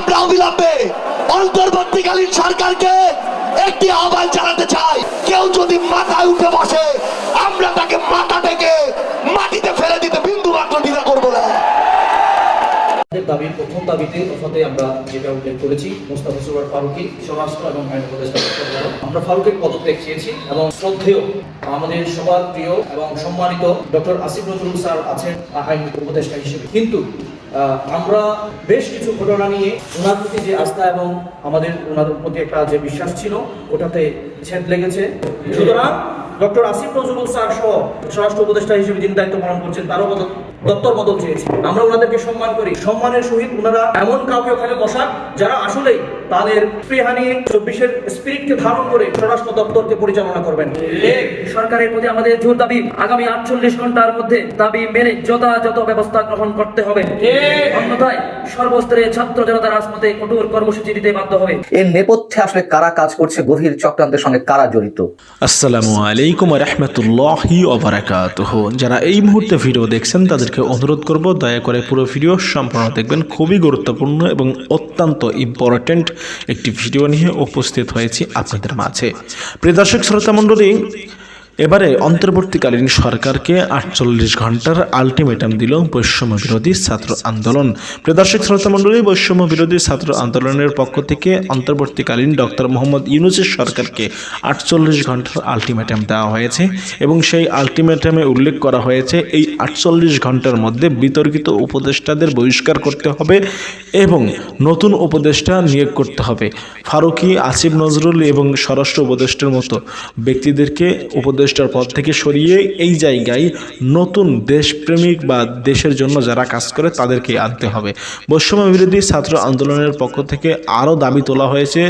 আমরা অবিলম্বে অন্তর্বর্তীকালীন সরকারকে একটি আহ্বান জানাতে চাই। কেউ যদি মাথায় উঠে বসে, আমরা তাকে মাথা থেকে মাটিতে ফেলে দিতে বিন্দু মাত্র দ্বিধা করব না। দাবির প্রথম দাবিতে কথাতে আমরা যেটা উল্লেখ করেছি মোস্তাফা সুরার ফারুকি, স্বরাষ্ট্র এবং আইন উপদেষ্টা আমরা ফারুকের পদত্যাগ চেয়েছি এবং শ্রদ্ধেয় আমাদের সবার প্রিয় এবং সম্মানিত ডক্টর আসিফ নজরুল স্যার আছেন আইন উপদেষ্টা হিসেবে। কিন্তু আমরা বেশ কিছু ঘটনা নিয়ে ওনার প্রতি যে আস্থা এবং আমাদের ওনাদের প্রতি একটা যে বিশ্বাস ছিল, ওটাতে ছেদ লেগেছে। সুতরাং ডক্টর আসিফ নজরুল স্যার সহ স্বরাষ্ট্র উপদেষ্টা হিসেবে যিনি দায়িত্ব পালন করছেন, তারও বদল দপ্তর বদল চেয়েছি। আমরা ওনাদেরকে সম্মান করি। সম্মানের সহিত ওনারা এমন কাউকে ওখানে বসান যারা আসলেই তাদের নিয়ে চব্বিশের স্পিরিটকে ধারণ করে স্বরাষ্ট্র দপ্তরকে পরিচালনা করবেন। সরকারের প্রতি আমাদের জোর দাবি আগামী আটচল্লিশ ঘণ্টার মধ্যে দাবি মেনে যথাযথ ব্যবস্থা গ্রহণ করতে হবে। অন্যথায় সর্বস্তরে ছাত্র জনতা রাজপথে কঠোর কর্মসূচি দিতে বাধ্য হবে। এর নেপথ্যে আসলে কারা কাজ করছে গভীর চক্রান্তের সঙ্গে কারা জড়িত? আসসালামু আলাইকুম রহমতুল্লাহি ওবরাকাতুহ যারা এই মুহূর্তে ভিডিও দেখছেন তাদেরকে অনুরোধ করব দয়া করে পুরো ভিডিও সম্পূর্ণ দেখবেন। খুবই গুরুত্বপূর্ণ এবং অত্যন্ত ইম্পর্ট্যান্ট একটি ভিডিও নিয়ে উপস্থিত হয়েছি আপনাদের মাঝে। প্রিয় দর্শক শ্রোতা মণ্ডলী এবারে অন্তর্বর্তীকালীন সরকারকে আটচল্লিশ ঘণ্টার আলটিমেটাম দিল বৈষম্য বিরোধী ছাত্র আন্দোলন। প্রিয় দর্শক, শ্রোতা মণ্ডলী, বৈষম্য বিরোধী ছাত্র আন্দোলনের পক্ষ থেকে অন্তর্বর্তীকালীন ডক্টর মোহাম্মদ ইউনুসের সরকারকে আটচল্লিশ ঘণ্টার আলটিমেটাম দেওয়া হয়েছে এবং সেই আলটিমেটামে উল্লেখ করা হয়েছে, এই আটচল্লিশ ঘণ্টার মধ্যে বিতর্কিত উপদেষ্টাদের বহিষ্কার করতে হবে এবং নতুন উপদেষ্টা নিয়োগ করতে হবে। ফারুকি, আসিফ নজরুল এবং স্বরাষ্ট্র উপদেষ্টার মতো ব্যক্তিদেরকে উপদেষ্টার পদ থেকে সরিয়ে এই জায়গায় নতুন দেশপ্রেমিক বা দেশের জন্য যারা কাজ করে তাদেরকে আনতে হবে। বৈষম্য বিরোধী ছাত্র আন্দোলনের পক্ষ থেকে আরও দাবি তোলা হয়েছে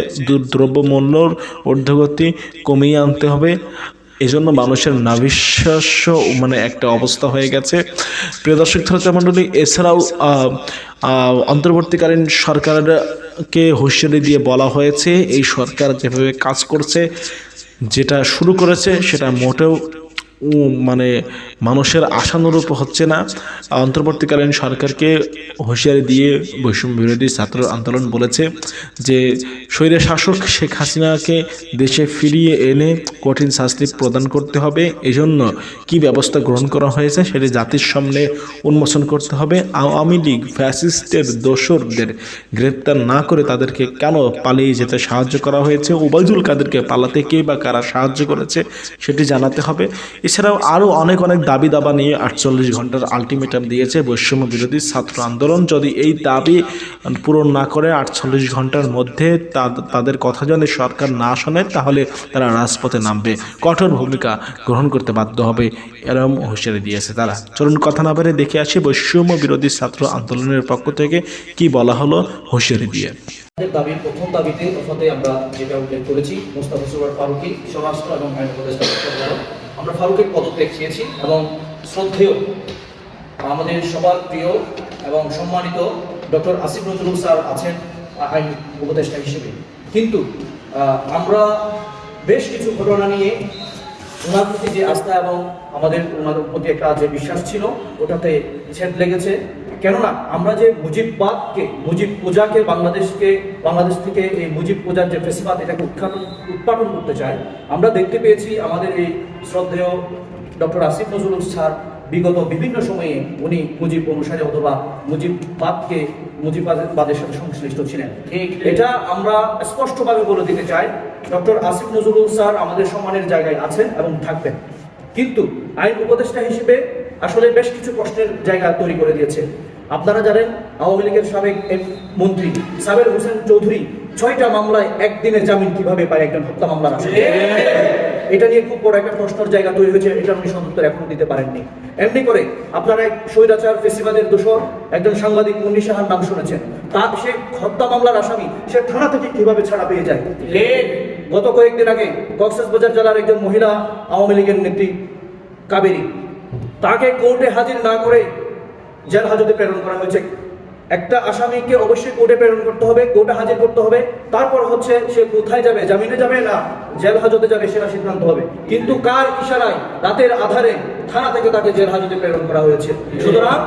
দ্রব্যমূল্যর ঊর্ধ্বগতি কমিয়ে আনতে হবে। এজন্য মানুষের নাবিশ্বাস্য মানে একটা অবস্থা হয়ে গেছে। প্রিয় দর্শক মণ্ডলী, এছাড়াও অন্তর্বর্তীকালীন সরকারকে হুঁশিয়ারি দিয়ে বলা হয়েছে, এই সরকার যেভাবে কাজ করছে যেটা শুরু করেছে সেটা মোটেও মানে মানুষের আশানুরূপ হচ্ছে না। অন্তর্বর্তীকালীন সরকারকে হুঁশিয়ারি দিয়ে বৈষম্য বিরোধী ছাত্র আন্দোলন বলেছে যে, স্বৈর শাসক শেখ হাসিনাকে দেশে ফিরিয়ে এনে কঠিন শাস্তি প্রদান করতে হবে। এজন্য কি ব্যবস্থা গ্রহণ করা হয়েছে সেটি জাতির সামনে উন্মোচন করতে হবে। আওয়ামী লীগ ফ্যাসিস্টের দোসরদের গ্রেপ্তার না করে তাদেরকে কেন পালিয়ে যেতে সাহায্য করা হয়েছে? ওবায়দুল কাদেরকে পালাতে কে বা কারা সাহায্য করেছে সেটি জানাতে হবে। এছাড়াও আরও অনেক অনেক দাবি দাবা নিয়ে আটচল্লিশ ঘণ্টার আলটিমেটাম দিয়েছে বৈষম্য বিরোধী ছাত্র আন্দোলন। যদি এই দাবি পূরণ না করে আটচল্লিশ ঘণ্টার মধ্যে তাদের কথা যদি সরকার না শোনে, তাহলে তারা রাজপথে নামবে। কঠোর ভূমিকা গ্রহণ করতে বাধ্য হবে, এরম হুঁশিয়ারি দিয়েছে তারা। চলুন কথা না বেড়ে দেখে আসি বৈষম্য বিরোধী ছাত্র আন্দোলনের পক্ষ থেকে কি বলা হলো হুঁশিয়ারি দিয়ে। দাবির প্রথম দাবিতে আমরা যেটা উল্লেখ করেছি মোস্তাফা সুরার ফারুকি, স্বরাষ্ট্র এবং আইন উপদেষ্টা। আমরা ফারুকের পদত্যাগ চেয়েছি এবং শ্রদ্ধেয় আমাদের সবার প্রিয় এবং সম্মানিত ডক্টর আসিফ নজরুল স্যার আছেন আইন উপদেষ্টা হিসেবে। কিন্তু আমরা বেশ কিছু ঘটনা নিয়ে ওনার প্রতি যে আস্থা এবং আমাদের ওনার প্রতি একটা যে বিশ্বাস ছিল, ওটাতে ছেদ লেগেছে। কেননা আমরা যে মুজিববাদকে মুজিব পূজাকে বাংলাদেশকে বাংলাদেশ থেকে এই মুজিব পূজার যে ফেসিবাদ এটাকে উৎখাটন উৎপাদন করতে চাই। আমরা দেখতে পেয়েছি আমাদের এই শ্রদ্ধেয় ডক্টর আসিফ নজরুল স্যার বিগত বিভিন্ন সময়ে উনি মুজিব অনুসারে অথবা মুজিববাদকে মুজিববাদের সাথে সংশ্লিষ্ট ছিলেন। এটা আমরা স্পষ্টভাবে বলে দিতে চাই ডক্টর আসিফ নজরুল স্যার আমাদের সম্মানের জায়গায় আছেন এবং থাকবেন। কিন্তু আইন উপদেষ্টা হিসেবে আসলে বেশ কিছু প্রশ্নের জায়গা তৈরি করে দিয়েছে। আপনারা জানেন আওয়ামী লীগের সাবেক মন্ত্রী সাবের হোসেন চৌধুরী ছয়টা মামলায় একদিনের জামিন কীভাবে পায়? একজন হত্যা মামলার আসামি। এটা নিয়ে খুব বড় একটা প্রশ্নের জায়গা তৈরি হয়েছে, এটা উনি সদুত্তর এখনও দিতে পারেননি। এমনি করে, আপনারা এক স্বৈরাচার ফেসিবাদের দোষর, একজন সাংবাদিক মুন্নি সাহার নাম শুনেছেন। তার সে হত্যা মামলার আসামি, সে থানা থেকে কীভাবে ছাড়া পেয়ে যায়? গত কয়েকদিন আগে কক্সবাজার জেলার একজন মহিলা আওয়ামী লীগের নেত্রী কাবেরী, তাকে কোর্টে হাজির না করে জেল হাজতে প্রেরণ করা হয়েছে। একটা আসামিকে অবশ্যই কোর্টে প্রেরণ করতে হবে, কোর্টে হাজির করতে হবে। তারপর হচ্ছে সে কোথায় যাবে, জামিনে যাবে না, জেল হাজতে যাবে সেটা সিদ্ধান্ত হবে। কিন্তু কার ইশারায় রাতের আধারে থানা থেকে তাকে জেল হাজতে প্রেরণ করা হয়েছে। সুতরাং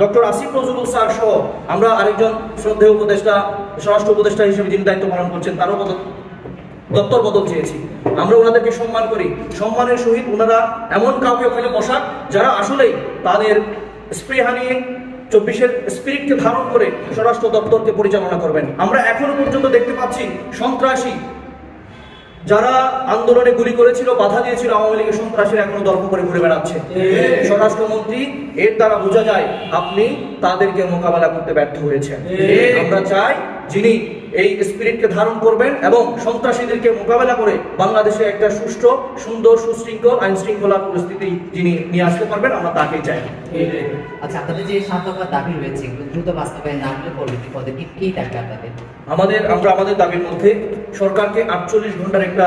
ডক্টর আসিফ নজরুল স্যার সহ আমরা আরেকজন শ্রদ্ধেয় উপদেষ্টা, স্বরাষ্ট্র উপদেষ্টা হিসেবে যিনি দায়িত্ব পালন করছেন, তারও পদ দপ্তর বদল চেয়েছি। আমরা ওনাদেরকে সম্মান করি। সম্মানের সহিত ওনারা এমন কাউকে ওখানে বসাক যারা আসলেই তাদের স্পৃহা নিয়ে চব্বিশের স্পিরিটকে ধারণ করে স্বরাষ্ট্র দপ্তরকে পরিচালনা করবেন। আমরা এখনও পর্যন্ত দেখতে পাচ্ছি সন্ত্রাসী যারা আন্দোলনে গুলি করেছিল বাধা দিয়েছিল আওয়ামী লীগের সন্ত্রাসীরা এখনও দর্প করে ঘুরে বেড়াচ্ছে। স্বরাষ্ট্রমন্ত্রী এর দ্বারা বোঝা যায় আপনি তাদেরকে মোকাবেলা করতে ব্যর্থ হয়েছেন। আমরা চাই যিনি এই স্পিরিটকে ধারণ করবেন এবং সন্ত্রাসীদেরকে মোকাবেলা করে বাংলাদেশে একটা সুষ্ঠু সুন্দর সুশৃঙ্খল আইন শৃঙ্খলা পরিস্থিতি যিনি নিয়ে আসতে পারবেন আমরা তাকেই চাই। আচ্ছা আপনাদের যে সাত দফার দাবি রয়েছে দ্রুত বাস্তবায়ন না হলে পরবর্তী পদক্ষেপ কি থাকবে আপনাদের? আমাদের আমরা আমাদের দাবির মধ্যে সরকারকে আটচল্লিশ ঘণ্টার একটা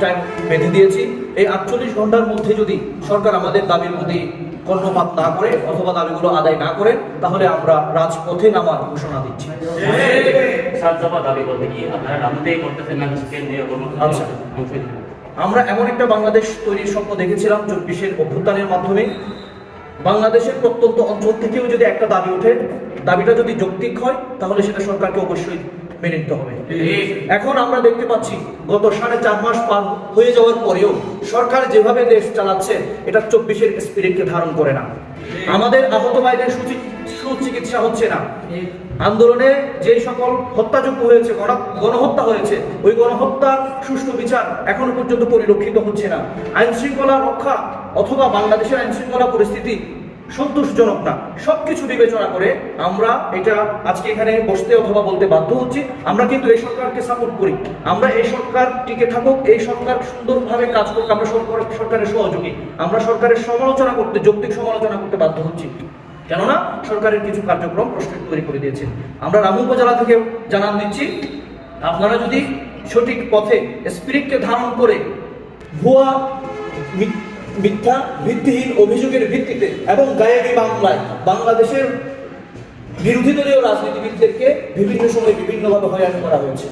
টাইম বেঁধে দিয়েছি। এই আটচল্লিশ ঘণ্টার মধ্যে যদি সরকার আমাদের দাবির প্রতি কর্ণপাত না করে অথবা দাবিগুলো আদায় না করে তাহলে আমরা রাজপথে নামার ঘোষণা দিচ্ছি। আচ্ছা। আমরা এমন একটা বাংলাদেশ তৈরির স্বপ্ন দেখেছিলাম চব্বিশের অভ্যুত্থানের মাধ্যমে। বাংলাদেশের প্রত্যন্ত অঞ্চল থেকেও যদি একটা দাবি ওঠে দাবিটা যদি যৌক্তিক হয় তাহলে সেটা সরকারকে অবশ্যই মেনে নিতে হবে। এখন আমরা দেখতে পাচ্ছি, গত সাড়ে চার মাস পার হয়ে যাওয়ার পরেও সরকার যেভাবে দেশ চালাচ্ছে, এটা চব্বিশের স্পিরিটকে ধারণ করে না। আমাদের আহত ভাইদের সুচি- সুচিকিৎসা হচ্ছে না। আন্দোলনে যে সকল হত্যাযোগ্য হয়েছে, গণ- গণহত্যা হয়েছে, ওই গণহত্যার সুষ্ঠু বিচার এখনও পর্যন্ত পরিলক্ষিত হচ্ছে না। আইন শৃঙ্খলা রক্ষা অথবা বাংলাদেশের আইন শৃঙ্খলা পরিস্থিতি সন্তোষজনক না। সবকিছু বিবেচনা করে আমরা এটা আজকে এখানে বসতে অথবা বলতে বাধ্য হচ্ছি। আমরা কিন্তু এই সরকারকে সাপোর্ট করি। আমরা এই সরকার টিকে থাকুক, এই সরকার সুন্দরভাবে কাজ করুক, আমরা সরকার, সরকারের সহযোগী। আমরা সরকারের সমালোচনা করতে, যৌক্তিক সমালোচনা করতে বাধ্য হচ্ছি। কেননা সরকারের কিছু কার্যক্রম প্রশ্ন তৈরি করে দিয়েছে আমরা রামু উপজেলা থেকে জানান দিচ্ছি, আপনারা যদি সঠিক পথে স্পিরিটকে ধারণ করে ভুয়া মিথ্যা, ভিত্তিহীন অভিযোগের ভিত্তিতে এবং গায়েবী বাংলায় বাংলাদেশের বিরোধী দলীয় রাজনীতিবিদদেরকে বিভিন্ন সময় বিভিন্নভাবে হয়রানি করা হয়েছে।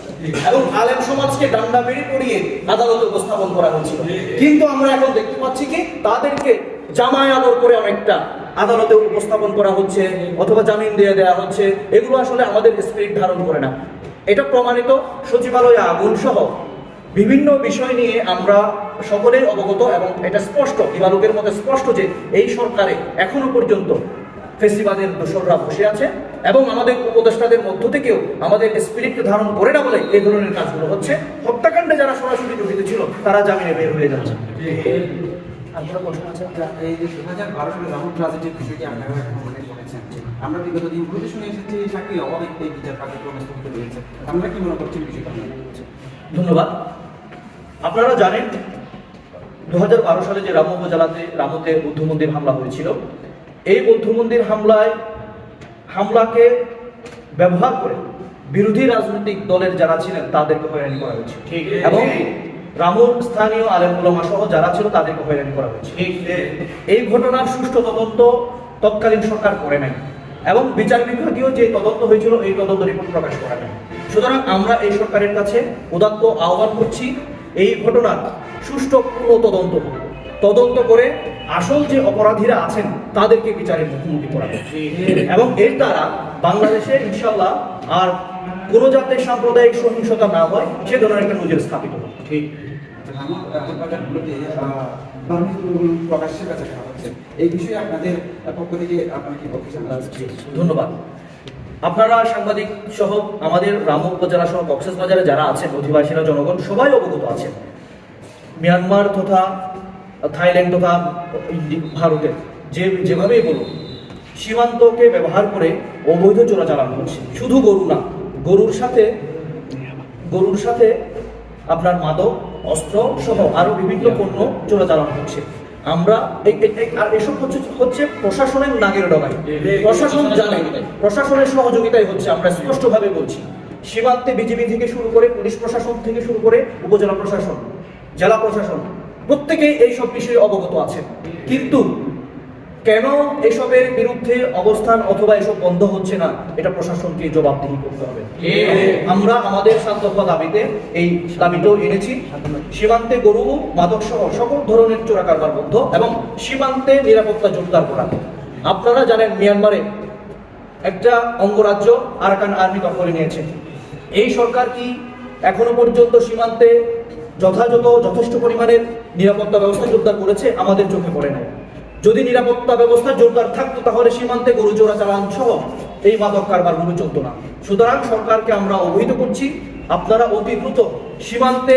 এবং আলেম সমাজকে ডান্ডা বেড়ে পড়িয়ে আদালতে উপস্থাপন করা হয়েছিল। কিন্তু আমরা এখন দেখতে পাচ্ছি কি, তাদেরকে জামায় আদর করে অনেকটা আদালতে উপস্থাপন করা হচ্ছে অথবা জামিন দিয়ে দেওয়া হচ্ছে। এগুলো আসলে আমাদের স্পিরিট ধারণ করে না। এটা প্রমাণিত সচিবালয়ে আগুন সহ বিভিন্ন বিষয় নিয়ে আমরা সকলেই অবগত এবং এটা স্পষ্ট দিবালোকের মধ্যে স্পষ্ট যে এই সরকারে এখনও পর্যন্ত ফেসিবাদের দোসররা বসে আছে এবং আমাদের উপদেষ্টাদের মধ্য থেকেও আমাদের স্পিরিটকে ধারণ করে না বলে এই ধরনের কাজগুলো হচ্ছে হত্যাকাণ্ডে যারা সরাসরি জড়িত ছিল তারা জামিনে বের হয়ে যাচ্ছে। আমরা বিগত দিনগুলোতে শুনে এসেছি চাকরি অভাবে এই বিচার কার্যক্রম স্থগিত রয়েছে আমরা কি মনে বিষয়টা ধন্যবাদ। আপনারা জানেন দু হাজার বারো সালে যে রাম উপজেলাতে রামতে বৌদ্ধ মন্দির হামলা হয়েছিল এই বৌদ্ধ মন্দির হামলায় হামলাকে ব্যবহার করে বিরোধী রাজনৈতিক দলের যারা ছিলেন তাদেরকে হয়রানি করা হয়েছে। এবং রামুর স্থানীয় আলেমুলামা সহ যারা ছিল তাদেরকে হয়রানি করা হয়েছে। এই ঘটনার সুষ্ঠু তদন্ত তৎকালীন সরকার করে নাই। এবং বিচার বিভাগীয় যে তদন্ত হয়েছিল এই তদন্ত রিপোর্ট প্রকাশ করা নাই। সুতরাং আমরা এই সরকারের কাছে উদাত্ত আহ্বান করছি এই ঘটনার সুষ্ঠু তদন্ত। তদন্ত করে আসল যে অপরাধীরা আছেন, তাদেরকে বিচারের মুখোমুখি করা। এবং এর দ্বারা বাংলাদেশে ইনশাল্লাহ আর কোনো জাতের সাম্প্রদায়িক সহিংসতা না হয়, সে ধরনের একটা নজির স্থাপিত ঠিক এই বিষয়ে আপনাদের ধন্যবাদ আপনারা সাংবাদিক সহ আমাদের রাম উপজেলা সহ কক্সবাজারে যারা আছেন, অধিবাসীরা, জনগণ, সবাই অবগত আছেন। মিয়ানমার তথা থাইল্যান্ড তথা ভারতের যে যেভাবেই বলুন, সীমান্তকে ব্যবহার করে অবৈধ চোরাচালান হচ্ছে শুধু গরু না, গরুর সাথে গরুর সাথে আপনার মাদক, অস্ত্র সহ আরও বিভিন্ন পণ্য চোরাচালান হচ্ছে আমরা আর এসব হচ্ছে হচ্ছে প্রশাসনের নাগের ডগায়। প্রশাসন জানে। প্রশাসনের সহযোগিতায় হচ্ছে, আমরা স্পষ্টভাবে বলছি। সীমান্তে বিজেপি থেকে শুরু করে পুলিশ প্রশাসন থেকে শুরু করে উপজেলা প্রশাসন, জেলা প্রশাসন, প্রত্যেকেই এই সব বিষয়ে অবগত আছে কিন্তু কেন এসবের বিরুদ্ধে অবস্থান অথবা এসব বন্ধ হচ্ছে না? এটা প্রশাসনকে জবাবদিহি করতে হবে। আমরা আমাদের সান্তব্য দাবিতে এই দাবিটাও এনেছি। সীমান্তে গরু মাদক সহ সকল ধরনের চোরা কারবার বন্ধ এবং সীমান্তে নিরাপত্তা জোরদার করা। আপনারা জানেন মিয়ানমারে একটা অঙ্গরাজ্য আরাকান আর্মি দখলে নিয়েছে। এই সরকার কি এখনও পর্যন্ত সীমান্তে যথাযথ যথেষ্ট পরিমাণের নিরাপত্তা ব্যবস্থা জোরদার করেছে? আমাদের চোখে পড়ে না যদি নিরাপত্তা ব্যবস্থা জোরদার থাকতো, তাহলে সীমান্তে গরু চোরা চালান সহ এই মাদক কারবারগুলো চলতো না। সুতরাং সরকারকে আমরা অবহিত করছি, আপনারা অতি দ্রুত সীমান্তে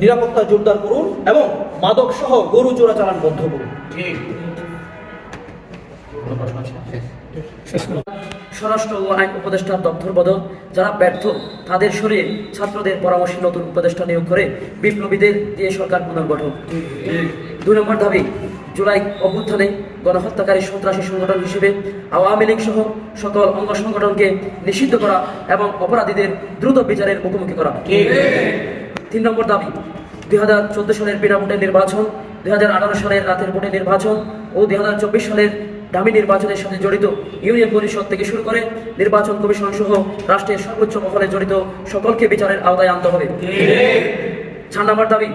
নিরাপত্তা জোরদার করুন এবং মাদক সহ গরু চোরা চালান বন্ধ করুন। স্বরাষ্ট্র ও আইন উপদেষ্টার দপ্তর বদল, যারা ব্যর্থ, তাদের সরিয়ে ছাত্রদের পরামর্শে নতুন উপদেষ্টা নিয়োগ করে বিপ্লবীদের দিয়ে সরকার পুনর্গঠন। দুই নম্বর দাবি জুলাই অভ্যুত্থানে গণহত্যাকারী সন্ত্রাসী সংগঠন হিসেবে আওয়ামী লীগ সহ সকল অঙ্গ সংগঠনকে নিষিদ্ধ করা এবং অপরাধীদের দ্রুত বিচারের মুখোমুখি করা। তিন নম্বর দাবি দুই হাজার চোদ্দ সালের বিনা নির্বাচন দুই হাজার আঠারো সালের রাতের ভোটে নির্বাচন ও দুই হাজার চব্বিশ সালের দামি নির্বাচনের সাথে জড়িত ইউনিয়ন পরিষদ থেকে শুরু করে নির্বাচন কমিশন সহ রাষ্ট্রের সর্বোচ্চ মহলে জড়িত সকলকে বিচারের আওতায় আনতে হবে। চার নম্বর দাবি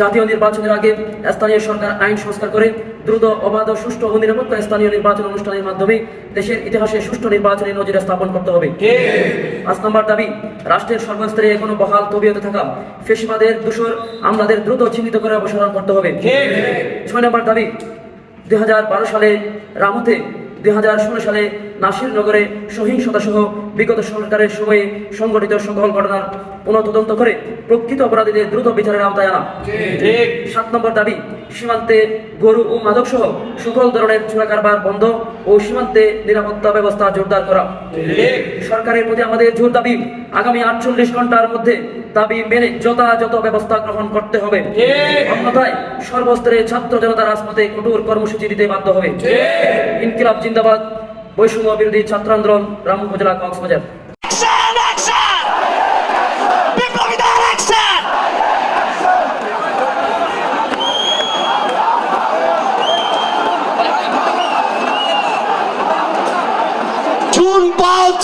জাতীয় নির্বাচনের আগে স্থানীয় সরকার আইন সংস্কার করে দ্রুত অবাধ সুষ্ঠু ও নিরপেক্ষ স্থানীয় নির্বাচন অনুষ্ঠানের মাধ্যমে দেশের ইতিহাসে সুষ্ঠু নির্বাচনের নজির স্থাপন করতে হবে। পাঁচ নম্বর দাবি রাষ্ট্রের সর্বস্তরে এখনও বহাল তবিয়তে থাকা ফেসিবাদের দূষর আমলাদের দ্রুত চিহ্নিত করে অপসারণ করতে হবে। ছয় নম্বর দাবি দুই হাজার বারো সালে রামুতে দুই হাজার ষোলো সালে নাসিরনগরে সহিংসতা সহ বিগত সরকারের সময়ে সংগঠিত সকল ঘটনার পুনঃতদন্ত করে প্রকৃত অপরাধীদের দ্রুত বিচারের আওতায় আনা। সাত নম্বর দাবি সীমান্তে গরু ও মাদক সহ সকল ধরনের চোরা কারবার বন্ধ ও সীমান্তে নিরাপত্তা ব্যবস্থা জোরদার করা। সরকারের প্রতি আমাদের জোর দাবি আগামী আটচল্লিশ ঘণ্টার মধ্যে দাবি মেনে যথাযথ ব্যবস্থা গ্রহণ করতে হবে। অন্যথায় সর্বস্তরে ছাত্র জনতা রাজপথে কঠোর কর্মসূচি দিতে বাধ্য হবে। ইনকিলাব জিন্দাবাদ। বৈষম্য বিরোধী ছাত্র আন্দোলন রাম উপজেলা কক্সবাজার Action! Action! বিপ্লবীদের action! জুন পাঁচ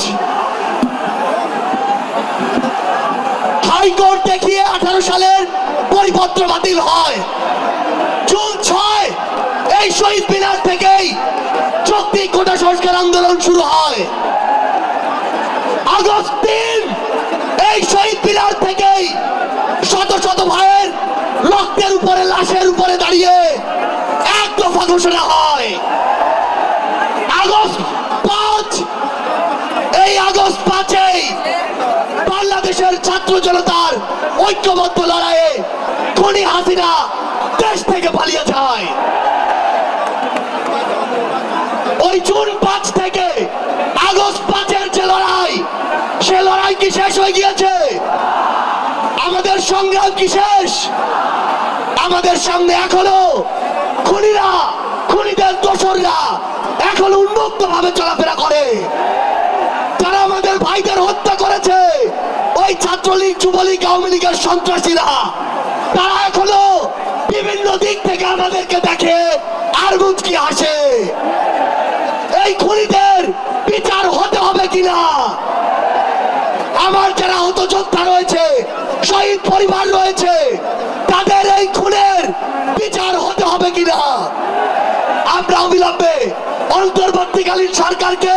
হাইকোর্ট দেখিয়ে আঠারো সালের পরিপত্র বাতিল হয়। জুন ছয়, এই শহীদ মিনার থেকেই চব্বিশ কোটা সংস্কার আন্দোলন শুরু হয়। আগস্ট তিন, এই শহীদ পিলার থেকেই শত শত ভাইয়ের রক্তের উপরে, লাশের উপরে দাঁড়িয়ে এক দফা ঘোষণা হয়। আগস্ট পাঁচ, এই আগস্ট পাঁচেই বাংলাদেশের ছাত্র জনতার ঐক্যবদ্ধ লড়াইয়ে খনি হাসিনা দেশ থেকে পালিয়ে যায়। ওই জুন পাঁচ থেকে আগস্ট পাঁচের যে লড়াই, সে লড়াই কি শেষ হয়ে গিয়েছে? আমাদের সংগ্রাম কি শেষ? আমাদের সামনে এখনও খুনিরা, খুনিদের দোসররা এখনও উন্মুক্ত ভাবে চলাফেরা করে। যারা আমাদের ভাইদের হত্যা করেছে, ওই ছাত্রলীগ, যুবলীগ, আওয়ামী লীগের সন্ত্রাসীরা, তারা এখনও বিভিন্ন দিক থেকে আমাদেরকে দেখে আর মুচকি আসে। এই খুনিদের বিচার হতে হবে কিনা? আমার যারা হত যোদ্ধা রয়েছে, শহীদ পরিবার রয়েছে, তাদের এই খুনের বিচার হতে হবে কিনা? আমরা অবিলম্বে অন্তর্বর্তীকালীন সরকারকে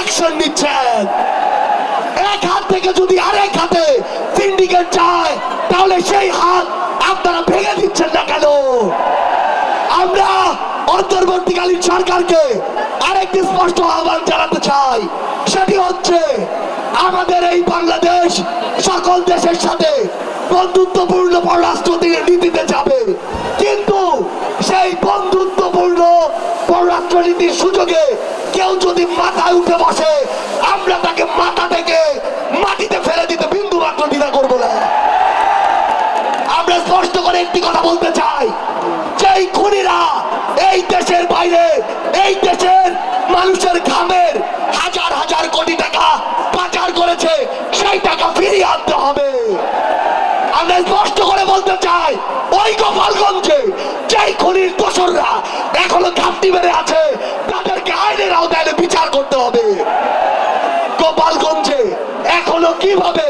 অ্যাকশন নিচ্ছেন। এক হাত থেকে যদি আরেক হাতে সিন্ডিকেট যায় তাহলে সেই হাত আপনারা ভেঙে দিচ্ছেন না কেন? আমরা অন্তর্বর্তীকালীন সরকারকে আরেকটি স্পষ্ট আহ্বান জানাতে চাই। সেটি হচ্ছে, আমাদের এই বাংলাদেশ সকল দেশের সাথে বন্ধুত্বপূর্ণ পররাষ্ট্র নীতিতে পররাষ্ট্র নীতির সুযোগে কেউ যদি মাথায় উঠে বসে, আমরা তাকে মাথা থেকে মাটিতে ফেলে দিতে বিন্দু মাত্র দ্বিধা করব ঘাপটি মেরে আছে তাদেরকে আইনের আওতায় এনে বিচার করতে হবে গোপালগঞ্জে এখনও কীভাবে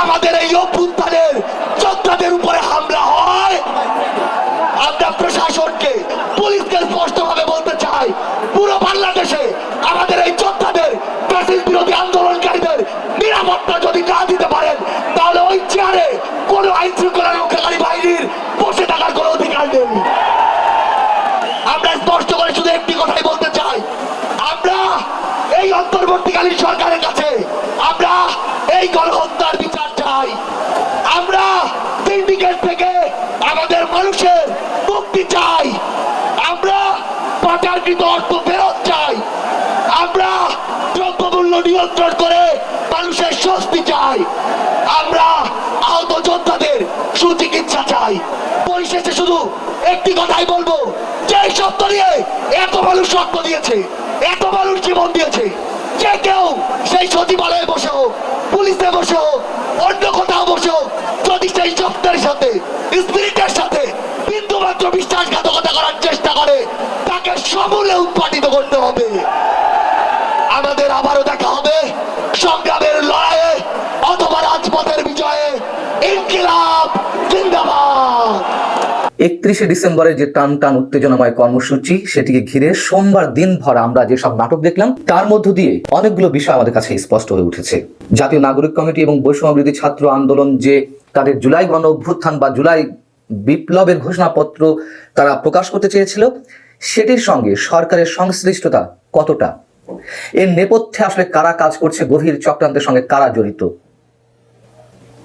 আমাদের এই অভ্যুত্থানের যোদ্ধাদের উপরে হামলা হয় আমরা প্রশাসনকে পুলিশকে স্পষ্ট ভাবে বলতে চাই পুরো বাংলাদেশে আমাদের এই যোদ্ধাদের ব্রাজিল বিরোধী আন্দোলনকারীদের নিরাপত্তা যদি না দিতে পারেন তাহলে ওই চেয়ারে কোনো আইন শৃঙ্খলা রক্ষাকারী বাহিনীর বসে থাকার কোনো অধিকার নেই আমরা স্পষ্ট করে শুধু একটি কথাই বলতে চাই আমরা এই অন্তর্বর্তীকালীন সরকারের কাছে আমরা এই গণহত্যার বিচার চাই আমরা সিন্ডিকেট থেকে আমাদের মানুষের মুক্তি চাই। আমরা পাচারকৃত অর্থ ফেরত চাই। আমরা দ্রব্যমূল্য নিয়ন্ত্রণ করে মানুষের স্বস্তি চাই। আমরা আহত যোদ্ধাদের সুচিকিৎসা চাই। পরিশেষে শুধু একটি কথাই বলব। যে সত্য নিয়ে এত মানুষ রক্ত দিয়েছে, এত মানুষ জীবন দিয়েছে, যে কেউ সেই সচিবালয়ে বসে হোক, পুলিশে বসে হোক, অন্য কোথাও বসে হোক, যদি সেই শব্দের সাথে, স্পিরিটের সাথে বিন্দু মাত্র বিশ্বাসঘাতকতা করার চেষ্টা করে, তাকে সমূলে উৎপাদিত করতে হবে। আমাদের আবারও দেখা হবে সংগ্রামের লড়াইয়ে অথবা রাজপথের বিজয়ে। ইনকিলাব, জিন্দাবাদ। একত্রিশে ডিসেম্বরের যে টান টান উত্তেজনাময় কর্মসূচি সেটিকে ঘিরে সোমবার দিন দিনভর আমরা যেসব নাটক দেখলাম, তার মধ্য দিয়ে অনেকগুলো বিষয় আমাদের কাছে স্পষ্ট হয়ে উঠেছে। জাতীয় নাগরিক কমিটি এবং বৈষম্যবৃদ্ধি ছাত্র আন্দোলন যে তাদের জুলাই গণ অভ্যুত্থান বা জুলাই বিপ্লবের ঘোষণাপত্র তারা প্রকাশ করতে চেয়েছিল, সেটির সঙ্গে সরকারের সংশ্লিষ্টতা কতটা? এর নেপথ্যে আসলে কারা কাজ করছে গভীর চক্রান্তের সঙ্গে কারা জড়িত?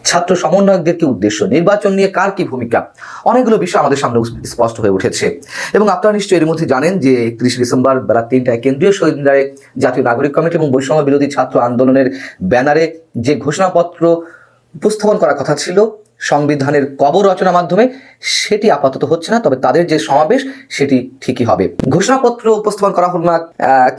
ছাত্র সমন্বয়কদের কি উদ্দেশ্য? নির্বাচন নিয়ে কার কি ভূমিকা? অনেকগুলো বিষয় আমাদের সামনে স্পষ্ট হয়ে উঠেছে। এবং আপনারা নিশ্চয়ই এর মধ্যে জানেন যে একত্রিশ ডিসেম্বর বেলা তিনটায় কেন্দ্রীয় শহীদ মিনারে জাতীয় নাগরিক কমিটি এবং বৈষম্য বিরোধী ছাত্র আন্দোলনের ব্যানারে যে ঘোষণাপত্র উপস্থাপন করার কথা ছিল, সংবিধানের কবর রচনার মাধ্যমে, সেটি আপাতত হচ্ছে না, তবে তাদের যে সমাবেশ, সেটি ঠিকই হবে। ঘোষণাপত্র উপস্থাপন করা হল না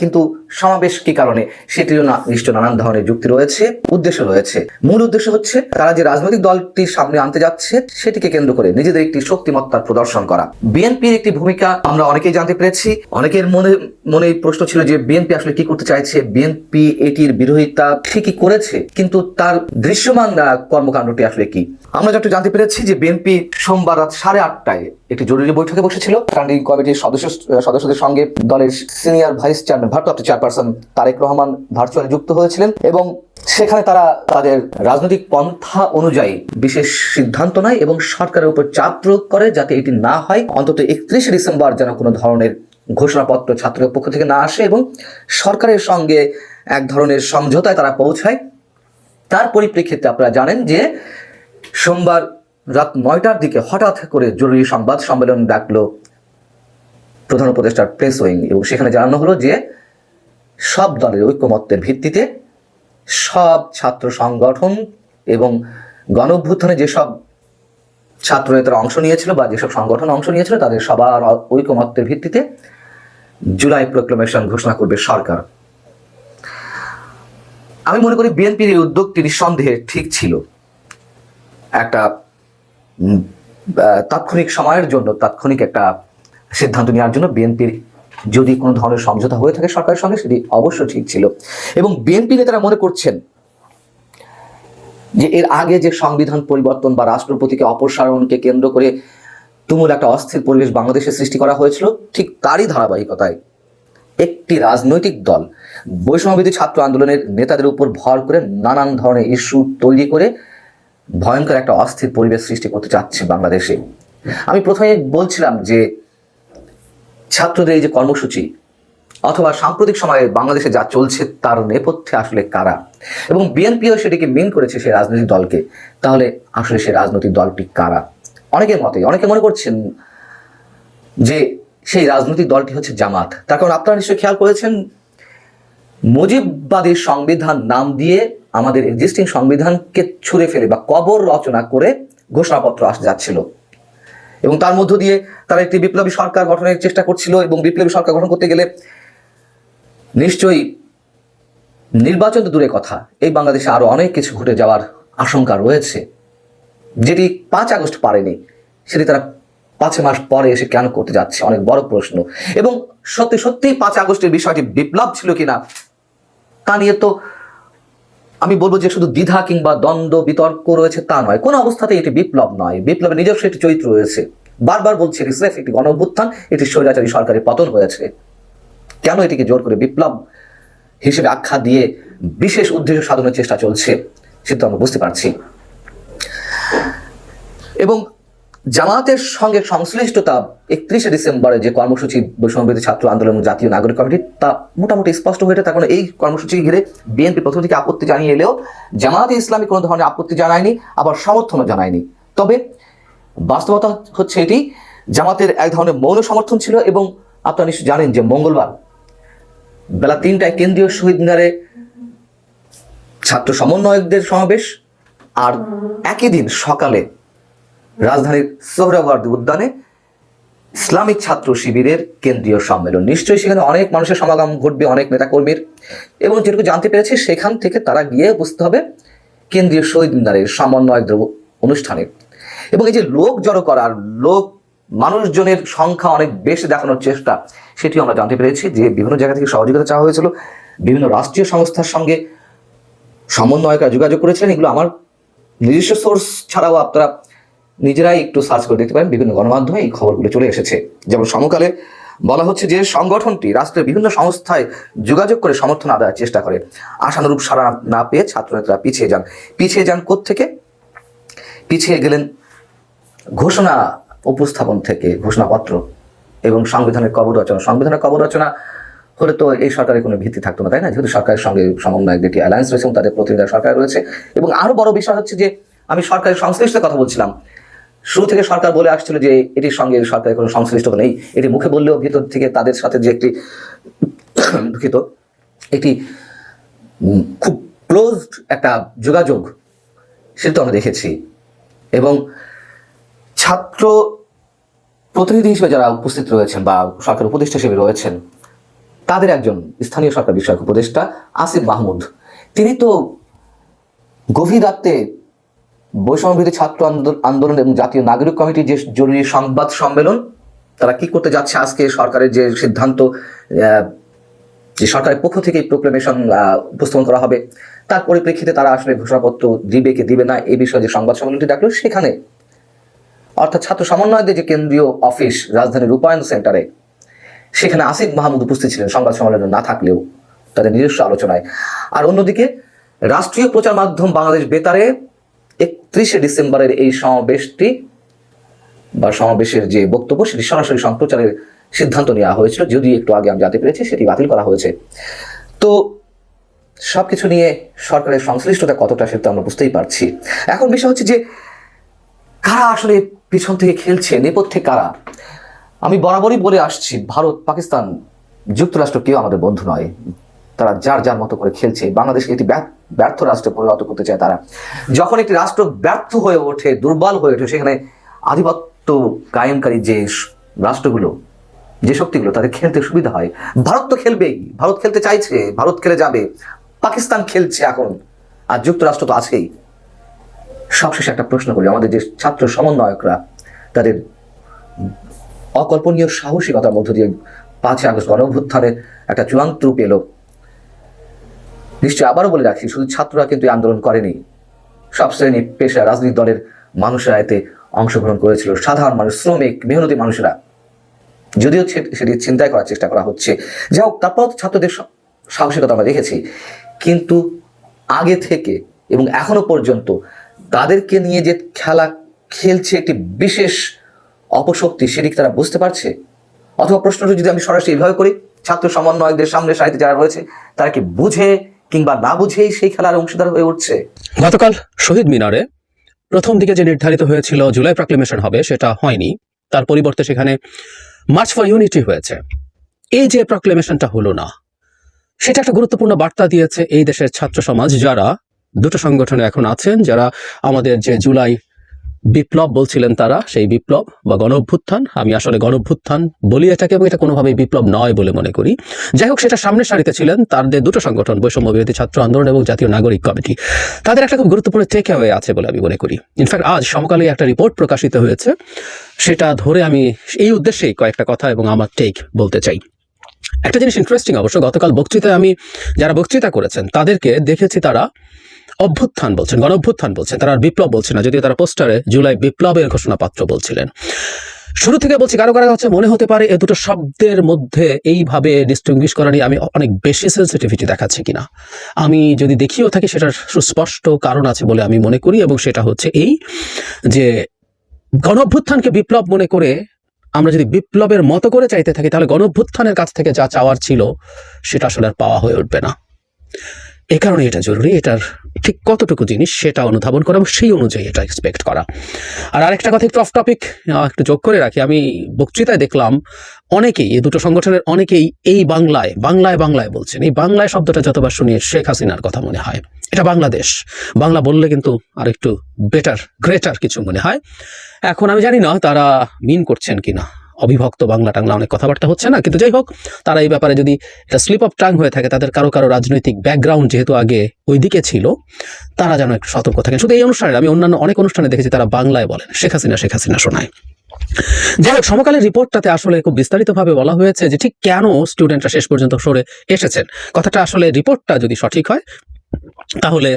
কিন্তু সমাবেশ কি কারণে? সেটিরও নিশ্চয় নানান ধরনের যুক্তি রয়েছে, উদ্দেশ্য রয়েছে। মূল উদ্দেশ্য হচ্ছে, তারা যে রাজনৈতিক দলটি সামনে আনতে যাচ্ছে, সেটিকে কেন্দ্র করে নিজেদের একটি শক্তিমত্তার প্রদর্শন করা। বিএনপির একটি ভূমিকা আমরা অনেকেই জানতে পেরেছি। অনেকের মনে মনে প্রশ্ন ছিল যে, বিএনপি আসলে কি করতে চাইছে? বিএনপি এটির বিরোধিতা ঠিকই করেছে, কিন্তু তার দৃশ্যমান কর্মকাণ্ডটি আসলে কি? আমরা যতটুকু জানতে পেরেছি যে, বিএনপি সোমবার রাত সাড়ে আটটায় একটি জরুরি বৈঠকে বসেছিল। স্ট্যান্ডিং কমিটির সদস্য, সদস্যদের সঙ্গে দলের সিনিয়র ভাইস চেয়ারম্যান ভারপ্রাপ্ত চেয়ারপারসন তারেক রহমান ভার্চুয়ালি যুক্ত হয়েছিলেন এবং সেখানে তারা তাদের রাজনৈতিক পন্থা অনুযায়ী বিশেষ সিদ্ধান্ত নেয় এবং সরকারের উপর চাপ প্রয়োগ করে যাতে এটি না হয়। অন্তত একত্রিশে ডিসেম্বর যেন কোনো ধরনের ঘোষণাপত্র ছাত্রের পক্ষ থেকে না আসে এবং সরকারের সঙ্গে এক ধরনের সমঝোতায় তারা পৌঁছায়। তার পরিপ্রেক্ষিতে আপনারা জানেন যে সোমবার রাত নয়টার দিকে হঠাৎ করে জরুরি সংবাদ সম্মেলন ডাকলো প্রধান উপদেষ্টার প্রেস উইং এবং সেখানে জানানো হলো যে সব দলের ঐক্যমত্যের ভিত্তিতে সব ছাত্র সংগঠন এবং গণ অভ্যুত্থানে যেসব ছাত্র নেতারা অংশ নিয়েছিল বা যেসব সংগঠন অংশ নিয়েছিল, তাদের সবার ঐকমত্যের ভিত্তিতে জুলাই প্রোক্লামেশন ঘোষণা করবে সরকার। আমি মনে করি বিএনপির এই উদ্যোগটি নিঃসন্দেহে ঠিক ছিল। একটা তাৎক্ষণিক সময়ের জন্য, তাৎক্ষণিক একটা সিদ্ধান্ত নেওয়ার জন্য বিএনপির যদি কোনো ধরনের সমঝোতা হয়ে থাকে সরকারের সঙ্গে, সেটি অবশ্যই ঠিক ছিল। এবং বিএনপি নেতারা মনে করছেন যে এর আগে যে সংবিধান পরিবর্তন বা রাষ্ট্রপতিকে অপসারণকে কেন্দ্র করে তুমুল একটা অস্থির পরিবেশ বাংলাদেশে সৃষ্টি করা হয়েছিল, ঠিক তারই ধারাবাহিকতায় একটি রাজনৈতিক দল বৈষম্যবিধি ছাত্র আন্দোলনের নেতাদের উপর ভর করে নানান ধরনের ইস্যু তৈরি করে ভয়ঙ্কর একটা অস্থির পরিবেশ সৃষ্টি করতে চাচ্ছে বাংলাদেশে। আমি প্রথমে বলছিলাম যে ছাত্রদের এই যে কর্মসূচি অথবা সাম্প্রতিক সময়ে বাংলাদেশে যা চলছে তার নেপথ্যে আসলে কারা? এবং বিএনপিও সেটিকে মিন করেছে সেই রাজনৈতিক দলকে। তাহলে আসলে সেই রাজনৈতিক দলটি কারা? অনেকের মতে, অনেকে মনে করছেন যে সেই রাজনৈতিক দলটি হচ্ছে জামাত। তার কারণ আপনারা নিশ্চয়ই খেয়াল করেছেন মুজিববাদী সংবিধান নাম দিয়ে আমাদের এক্সিস্টিং সংবিধানকে ছুঁড়ে ফেলে বা কবর রচনা করে ঘোষণাপত্র আসতে যাচ্ছিল। এবং তার মধ্য দিয়ে তারা একটি বিপ্লবী সরকার গঠনের চেষ্টা করছিল এবং বিপ্লবী সরকার গঠন করতে গেলে নিশ্চয়ই নির্বাচন তো দূরে কথা। এই বাংলাদেশে আরও অনেক কিছু ঘটে যাওয়ার আশঙ্কা রয়েছে। যেটি পাঁচ আগস্ট পারেনি, সেটি তারা পাঁচ মাস পরে এসে কেন করতে যাচ্ছে? অনেক বড় প্রশ্ন। এবং সত্যি সত্যি পাঁচ আগস্টের বিষয়টি বিপ্লব ছিল কিনা, তা নিয়ে তো আমি বলব যে শুধু দ্বিধা কিংবা দ্বন্দ্ব, বিতর্ক রয়েছে তা নয়। কোনো অবস্থাতে এটি বিপ্লব নয়। বিপ্লবের নিজস্ব একটি চরিত্র রয়েছে। বারবার বলছে এটি স্রেফ একটি গণ অভ্যুত্থান এটি স্বৈরাচারী সরকারের পতন হয়েছে। কেন এটিকে জোর করে বিপ্লব হিসেবে আখ্যা দিয়ে বিশেষ উদ্দেশ্য সাধনের চেষ্টা চলছে, সেটা আমরা বুঝতে পারছি। এবং জামাতের সঙ্গে সংশ্লিষ্টতা একত্রিশে ডিসেম্বরে যে কর্মসূচি বৈষম্যবিরোধী ছাত্র আন্দোলন জাতীয় নাগরিক কমিটি, তা মোটামুটি স্পষ্ট হয়ে তার কারণ এই কর্মসূচি ঘিরে বিএনপি প্রথম থেকে আপত্তি জানিয়ে এলেও জামাতে ইসলামী কোনো ধরনের আপত্তি জানায়নি, আবার সমর্থনও জানায়নি। তবে বাস্তবতা হচ্ছে এটি, জামাতের এক ধরনের মৌন সমর্থন ছিল এবং আপনারা নিশ্চয়ই জানেন যে মঙ্গলবার বেলা তিনটায় কেন্দ্রীয় শহীদ মিনারে ছাত্র সমন্বয়কদের সমাবেশ, আর একই দিন সকালে রাজধানীর সোহরাওয়ার্দী উদ্যানে ইসলামিক ছাত্র শিবিরের কেন্দ্রীয় সম্মেলন। নিশ্চয়ই সেখানে অনেক মানুষের সমাগম ঘটবে, অনেক নেতাকর্মীর। এবং যেটুকু জানতে পেরেছি, সেখান থেকে তারা গিয়ে বুঝতে হবে কেন্দ্রীয় শহীদ মিনারের সমন্বয়কদের অনুষ্ঠানে। এবং এই যে লোক জড়ো করার, লোক, মানুষজনের সংখ্যা অনেক বেশি দেখানোর চেষ্টা সেটি আমরা জানতে পেরেছি যে বিভিন্ন জায়গা থেকে সহযোগিতা চাওয়া হয়েছিল। বিভিন্ন রাষ্ট্রীয় সংস্থার সঙ্গে সমন্বয়করা যোগাযোগ করেছিলেন। এগুলো আমার নিজস্ব সোর্স ছাড়াও আপনারা নিজেরাই একটু সার্চ করে দেখতে পারেন, বিভিন্ন গণমাধ্যমে এই খবরগুলো চলে এসেছে। যেমন সমকালে বলা হচ্ছে যে, সংগঠনটি রাষ্ট্রের বিভিন্ন সংস্থায় যোগাযোগ করে সমর্থন আদায়ের চেষ্টা করে। আশানুরূপ সাড়া না পেয়ে ছাত্রনেতারা পিছিয়ে যান। পিছিয়ে যান থেকে পিছিয়ে গেলেন ঘোষণা উপস্থাপন থেকে, ঘোষণাপত্র এবং সংবিধানের কবর রচনা। সংবিধানের কবর রচনা হলে তো এই সরকারের কোনো ভিত্তি থাকতো না, তাই না? যেহেতু সরকারের সঙ্গে সমন্বয় দুটি অ্যালায়েন্স রয়েছে এবং তাদের প্রতিনিধি সরকার রয়েছে। এবং আরও বড় বিষয় হচ্ছে যে, আমি সরকারের সংশ্লিষ্ট কথা বলছিলাম। শুরু থেকে সরকার বলে আসছিল যে এটির সঙ্গে সরকারের কোনো সংশ্লিষ্ট নেই। এটি মুখে বললেও ভিতর থেকে তাদের সাথে যে একটি দুঃখিত, একটি খুব ক্লোজ একটা যোগাযোগ, সেটা আমরা দেখেছি। এবং ছাত্র প্রতিনিধি হিসেবে যারা উপস্থিত রয়েছেন বা সরকার উপদেষ্টা হিসেবে রয়েছেন, তাদের একজন স্থানীয় সরকার বিষয়ক উপদেষ্টা আসিফ মাহমুদ। তিনি তো গভীর রাত্রে বৈষম্যবিরোধী ছাত্র আন্দোলন- আন্দোলন এবং জাতীয় নাগরিক কমিটির যে জরুরি সংবাদ সম্মেলন, তারা কি করতে যাচ্ছে আজকে সরকারের যে সিদ্ধান্ত যে সরকারের পক্ষ থেকে প্রোক্লেমেশন উপস্থাপন করা হবে, তার পরিপ্রেক্ষিতে তারা আসলে ঘোষণাপত্র দিবে কি দিবে না, এই বিষয়ে যে সংবাদ সম্মেলনটি ডাকলো, সেখানে অর্থাৎ ছাত্র সমন্বয়দের যে কেন্দ্রীয় অফিস রাজধানীর রূপায়ণ সেন্টারে সেখানে আসিফ মাহমুদ উপস্থিত ছিলেন সংবাদ সম্মেলনে না থাকলেও তাদের নিজস্ব আলোচনায়। আর অন্যদিকে, রাষ্ট্রীয় প্রচার মাধ্যম বাংলাদেশ বেতারে একত্রিশে ডিসেম্বরের এই সমাবেশটি বা সমাবেশের যে বক্তব্য, সেটি সরাসরি সম্প্রচারের সিদ্ধান্ত নেওয়া হয়েছিল। যদি একটু আগে আমি জানতে পেরেছি, সেটি বাতিল করা হয়েছে। তো সবকিছু নিয়ে সরকারের সংশ্লিষ্টতা কতটা সেটা আমরা বুঝতেই পারছি। এখন বিষয় হচ্ছে যে, কারা আসলে পিছন থেকে খেলছে, নেপথ্যে কারা? আমি বরাবরই বলে আসছি, ভারত, পাকিস্তান, যুক্তরাষ্ট্র কেউ আমাদের বন্ধু নয়। তারা যার যার মতো করে খেলছে। বাংলাদেশকে একটি ব্যর্থ- রাষ্ট্রে পরিণত করতে চায় তারা। যখন একটি রাষ্ট্র ব্যর্থ হয়ে ওঠে, দুর্বল হয়ে ওঠে, সেখানে আধিপত্য কায়েমকারী যে রাষ্ট্রগুলো, যে শক্তিগুলো, তাদের খেলতে সুবিধা হয়। ভারত তো খেলবেই। ভারত খেলতে চাইছে, ভারত খেলে যাবে। পাকিস্তান খেলছে এখন। আর যুক্তরাষ্ট্র তো আছেই। সবশেষে একটা প্রশ্ন করি, আমাদের যে ছাত্র সমন্বয়করা, তাদের অকল্পনীয় সাহসিকতার মধ্য দিয়ে পাঁচই আগস্ট গণঅভ্যুত্থানের একটা চূড়ান্ত রূপ এলো। নিশ্চয়ই আবারও বলে রাখি শুধু ছাত্ররা কিন্তু এই আন্দোলন করেনি। সব শ্রেণি পেশা রাজনৈতিক দলের মানুষেরা এতে অংশগ্রহণ করেছিল। সাধারণ মানুষ, শ্রমিক, মেহনতি মানুষেরা। যদিও সেটি চিন্তায় করার চেষ্টা করা হচ্ছে। যাই হোক, তারপর ছাত্রদের সাহসিকতা আমরা দেখেছি। কিন্তু আগে থেকে এবং এখনও পর্যন্ত তাদেরকে নিয়ে যে খেলা খেলছে একটি বিশেষ অপশক্তি, সেটি তারা বুঝতে পারছে? অথবা প্রশ্নটা যদি আমি সরাসরি এইভাবে করি, ছাত্র সমন্বয়কদের সামনে সাহিত্যে যারা রয়েছে, তারা কি বুঝে কিংবা না বুঝেই সেই খেলার অংশীদার হয়ে উঠছে। গতকাল শহীদ মিনারে প্রথম দিকে যে নির্ধারিত হয়েছিল জুলাই প্রক্লেমেশন হবে, সেটা হয়নি। তার পরিবর্তে সেখানে মার্চ ফর ইউনিটি হয়েছে। এই যে প্রক্লেমেশনটা হলো না, সেটা একটা গুরুত্বপূর্ণ বার্তা দিয়েছে এই দেশের ছাত্র সমাজ, যারা দুটো সংগঠনে এখন আছেন, যারা আমাদের যে জুলাই বিপ্লব বলছিলেন তারা, সেই বিপ্লব বা গণ অভ্যুত্থান আমি আসলে গণ অভ্যুত্থান বলি এটাকে এবং এটা কোনোভাবেই বিপ্লব নয় বলে মনে করি। যাই হোক, সেটা সামনের সারিতে ছিলেন তাদের দুটো সংগঠন, বৈষম্য বিরোধী ছাত্র আন্দোলন এবং জাতীয় নাগরিক কমিটি। তাদের একটা খুব গুরুত্বপূর্ণ টেক অ্যাওয়ে আছে বলে আমি মনে করি। ইনফ্যাক্ট আজ সমকালে একটা রিপোর্ট প্রকাশিত হয়েছে। সেটা ধরে আমি এই উদ্দেশ্যেই কয়েকটা কথা এবং আমার টেক বলতে চাই। একটা জিনিস ইন্টারেস্টিং অবশ্য, গতকাল বক্তৃতায় আমি, যারা বক্তৃতা করেছেন, তাদেরকে দেখেছি তারা অভ্যুত্থান বলছেন গণ অভ্যুত্থান বলছেন তারা আর বিপ্লব বলছেন না, যদিও তারা পোস্টারে জুলাই বিপ্লবের ঘোষণাপত্র বলছিলেন। শুরু থেকে বলছি, কারও কারও কাছে মনে হতে পারে এ দুটো শব্দের মধ্যে এইভাবে ডিস্টিংগুইশ করা নিয়ে আমি অনেক বেশি সেন্সিটিভিটি দেখাচ্ছি কিনা। আমি যদি দেখিও থাকি, সেটার সুস্পষ্ট কারণ আছে বলে আমি মনে করি, এবং সেটা হচ্ছে এই যে গণ অভ্যুত্থানকে বিপ্লব মনে করে আমরা যদি বিপ্লবের মতো করে চাইতে থাকি, তাহলে গণ অভ্যুত্থানের কাছ থেকে যা চাওয়ার ছিল, সেটা আসলে আর পাওয়া হয়ে উঠবে না। এ কারণে এটা জরুরি, এটার ঠিক কতটুকু জিনিস সেটা অনুধাবন করা এবং সেই অনুযায়ী এটা এক্সপেক্ট করা। আর আরেকটা কথা একটু অফ টপিক একটু যোগ করে রাখি, আমি বক্তৃতায় দেখলাম অনেকেই, এই দুটো সংগঠনের অনেকেই এই বাংলায় বাংলায় বাংলায় বলছেন। এই বাংলায় শব্দটা যতবার শুনি শেখ হাসিনার কথা মনে হয়, এটা বাংলাদেশ। বাংলা বললে কিন্তু আর একটু বেটার গ্রেটার কিছু মনে হয়। এখন আমি জানি না তারা মিন করছেন কিনা। অবিভক্ত বাংলা টাংলা অনেক কথাবার্তা হচ্ছে না, কিন্তু যাই হোক, তারা এই ব্যাপারে যদি এটা স্লিপ অফ টাং হয়ে থাকে, তাদের কারও কারও রাজনৈতিক ব্যাকগ্রাউন্ড যেহেতু আগে ওইদিকে ছিল, তারা যেন একটু সতর্ক থাকেন। শুধু এই অনুষ্ঠানে আমি অন্যান্য অনেক অনুষ্ঠানে দেখেছি তারা বাংলায় বলেন, শেখ হাসিনা শেখ হাসিনা শোনায়। যাই হোক, সমকালের রিপোর্টটাতে আসলে খুব বিস্তারিতভাবে বলা হয়েছে যে ঠিক কেন স্টুডেন্টরা শেষ পর্যন্ত সরে এসেছেন। কথাটা আসলে রিপোর্টটা যদি সঠিক হয়, তাহলে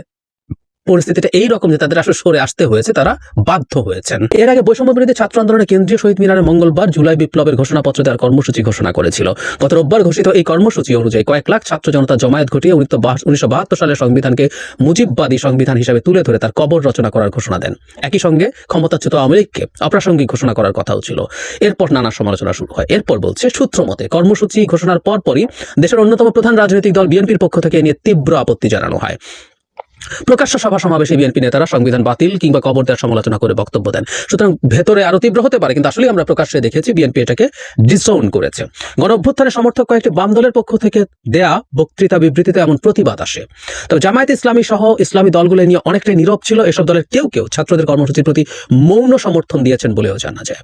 পরিস্থিতিটা এই রকম যে তাদের আসলে সরে আসতে হয়েছে, তারা বাধ্য হয়েছেন। এর আগে বৈষম্য বিরোধী ছাত্র আন্দোলনের কেন্দ্রীয় শহীদ মিনারে মঙ্গলবার জুলাই বিপ্লবের ঘোষণাপত্র দেওয়ার কর্মসূচি ঘোষণা করেছিল। গত রোববার ঘোষিত এই কর্মসূচি অনুযায়ী কয়েক লাখ ছাত্র জনতা জমায়েত ঘটিয়ে উনিশশো বাহাত্তর সংবিধানকে মুজিববাদী সংবিধান হিসেবে তুলে ধরে তার কবর রচনা করার ঘোষণা দেন। একই সঙ্গে ক্ষমতাচ্যুত আওয়ামী লীগকে অপ্রাসঙ্গিক ঘোষণা করার কথাও ছিল। এরপর নানা সমালোচনা শুরু হয়। এরপর বলছে, সূত্র মতে কর্মসূচি ঘোষণার পরপরই দেশের অন্যতম প্রধান রাজনৈতিক দল বিএনপির পক্ষ থেকে নিয়ে তীব্র আপত্তি জানানো হয়। প্রকাশ্য সভা সমাবেশে বিএনপি নেতারা সংবিধান বাতিল কিংবা কবর দেওয়ার সমালোচনা করে বক্তব্য দেন। সুতরাং ভেতরে আরও তীব্র হতে পারে, কিন্তু আসলে আমরা প্রকাশ্যে দেখেছি বিএনপি এটাকে ডিসওন করেছে। গণ অভ্যুত্থানের সমর্থক কয়েকটি বাম দলের পক্ষ থেকে দেয়া বক্তৃতা বিবৃতিতে এমন প্রতিবাদ আসে। তবে জামায়াত ইসলামী সহ ইসলামী দলগুলো নিয়ে অনেকটাই নীরব ছিল, এসব দলের কেউ কেউ ছাত্রদের কর্মসূচির প্রতি মৌন সমর্থন দিয়েছেন বলেও জানা যায়।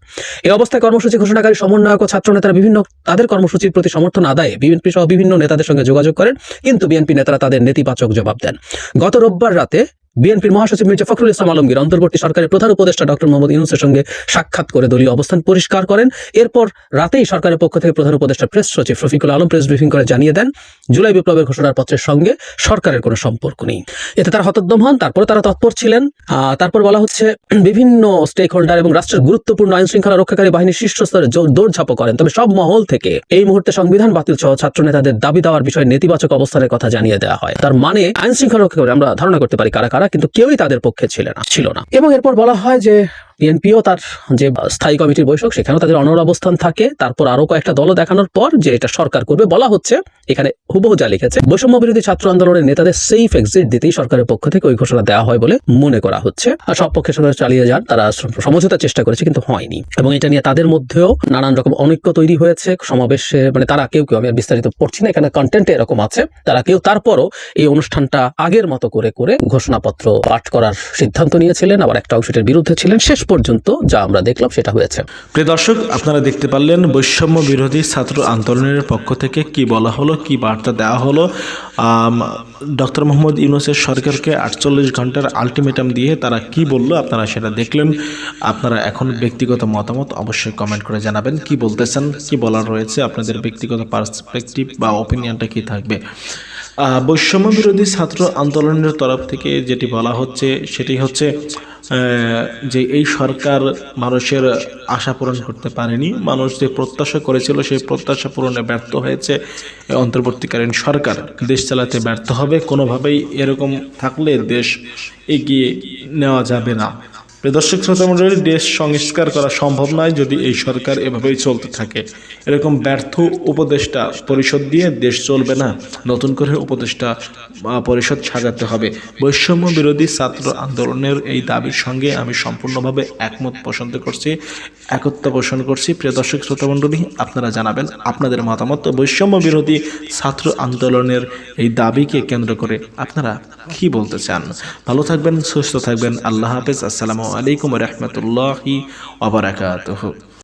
এই অবস্থায় কর্মসূচি ঘোষণাকারী সমন্বয়ক ও ছাত্র নেতারা বিভিন্ন, তাদের কর্মসূচির প্রতি সমর্থন আদায়ে বিএনপি সহ বিভিন্ন নেতাদের সঙ্গে যোগাযোগ করেন, কিন্তু বিএনপি নেতারা তাদের নেতিবাচক জবাব দেন। গত রোববার রাতে বিএনপির মহাসচিব মির্জা ফখরুল ইসলাম আলমগীর অন্তর্বর্তী সরকারের প্রধান উপদেষ্টা ডক্টর মোহাম্মদ ইউনুসের সঙ্গে সাক্ষাৎ করে দলীয় অবস্থান পরিষ্কার করেন। এরপর রাতেই সরকারের পক্ষ থেকে প্রধান উপদেষ্টা প্রেস সচিব রফিকুল আলম প্রেস ব্রিফিং করে জানিয়ে দেন, জুলাই বিপ্লবের ঘোষণার পত্রের সঙ্গে সরকারের কোনো সম্পর্ক নেই। এতে তারা হতোদ্যম হন, তারপরে তারা তৎপর ছিলেন। তারপর বলা হচ্ছে, বিভিন্ন স্টেক হোল্ডার এবং রাষ্ট্রের গুরুত্বপূর্ণ আইন শৃঙ্খলা রক্ষাকারী বাহিনীর শীর্ষ স্তরে দৌড়ঝাঁপও করেন। তবে সব মহল থেকে এই মুহূর্তে সংবিধান বাতিল সহ ছাত্র নেতাদের দাবি দেওয়ার বিষয়ে নেতিবাচক অবস্থানের কথা জানিয়ে দেওয়া হয়। তার মানে আইন শৃঙ্খলা রক্ষা করে আমরা ধারণা করতে পারি কারা কারা কিন্তু কেউই তাদের পক্ষে ছিল না ছিল না। এবং এরপর বলা হয় যে বিএনপিও তার যে স্থায়ী কমিটির বৈঠক, সেখানেও তাদের অনর অবস্থান থাকে। তারপর আরও কয়েকটা দল দেখানোর পর যে এটা সরকার করবে বলা হচ্ছে, এখানে হুবহু যা লিখেছে, বৈষম্য বিরোধী ছাত্র আন্দোলনের নেতাদের সেফ এক্সিট দিতেই সরকারের পক্ষ থেকে ওই ঘোষণা দেওয়া হয় বলে মনে করা হচ্ছে। আর সব পক্ষের সঙ্গে চালিয়ে যান, তারা সমঝোতার চেষ্টা করেছে কিন্তু হয়নি। এবং এটা নিয়ে তাদের মধ্যেও নানান রকম অনৈক্য তৈরি হয়েছে। সমাবেশে মানে তারা কেউ কেউ, আমি আর বিস্তারিত পড়ছি না, এখানে কন্টেন্টে এরকম আছে। তারা কেউ তারপরও এই অনুষ্ঠানটা আগের মতো করে করে ঘোষণাপত্র পাঠ করার সিদ্ধান্ত নিয়েছিলেন, আবার একটা অংশের বিরুদ্ধে ছিলেন। শেষ পর্যন্ত যা আমরা দেখলাম সেটা হয়েছে। প্রিয় দর্শক, আপনারা দেখতে পারলেন বৈষম্য বিরোধী ছাত্র আন্দোলনের পক্ষ থেকে কি বলা হলো, কি বার্তা দেওয়া হলো। ডক্টর মোহাম্মদ ইউনুসের সরকারকে আটচল্লিশ ঘণ্টার আলটিমেটাম দিয়ে তারা কি বলল, আপনারা সেটা দেখলেন। আপনারা এখন ব্যক্তিগত মতামত অবশ্যই কমেন্ট করে জানাবেন। কি বলতেছেন, কি বলার রয়েছে, আপনাদের ব্যক্তিগত পার্সপেক্টিভ বা ওপিনিয়নটা কি থাকবে? বৈষম্য বিরোধী ছাত্র আন্দোলনের তরফ থেকে যেটি বলা হচ্ছে, সেটি হচ্ছে যে এই সরকার মানুষের আশা পূরণ করতে পারেনি, মানুষ যে প্রত্যাশা করেছিল সেই প্রত্যাশা পূরণে ব্যর্থ হয়েছে অন্তর্বর্তীকালীন সরকার। দেশ চালাতে ব্যর্থ হবে, কোনোভাবেই এরকম থাকলে দেশ এগিয়ে নেওয়া যাবে না। দর্শক শ্রোতা মণ্ডলী, দেশ সংস্কার করা সম্ভব নয় যদি এই সরকার এভাবেই চলতে থাকে। এরকম ব্যর্থ উপদেষ্টা পরিষদ দিয়ে দেশ চলবে না। নতুন করে উপদেষ্টা পরিষদ সাজাতে হবে। বৈষম্য বিরোধী ছাত্র আন্দোলনের এই দাবির সঙ্গে আমি সম্পূর্ণভাবে একমত পছন্দ করছি একত্র পোষণ করছি। প্রিয় দর্শক শ্রোতা মণ্ডলী, আপনারা জানাবেন আপনাদের মতামত। বৈষম্য বিরোধী ছাত্র আন্দোলনের এই দাবিকে কেন্দ্র করে আপনারা কি বলতে চান? ভালো থাকবেন, সুস্থ থাকবেন। আল্লাহ হাফেজ। আসসালামু আলাইকুম রহমতুল্লাহি ওবরাকাতহ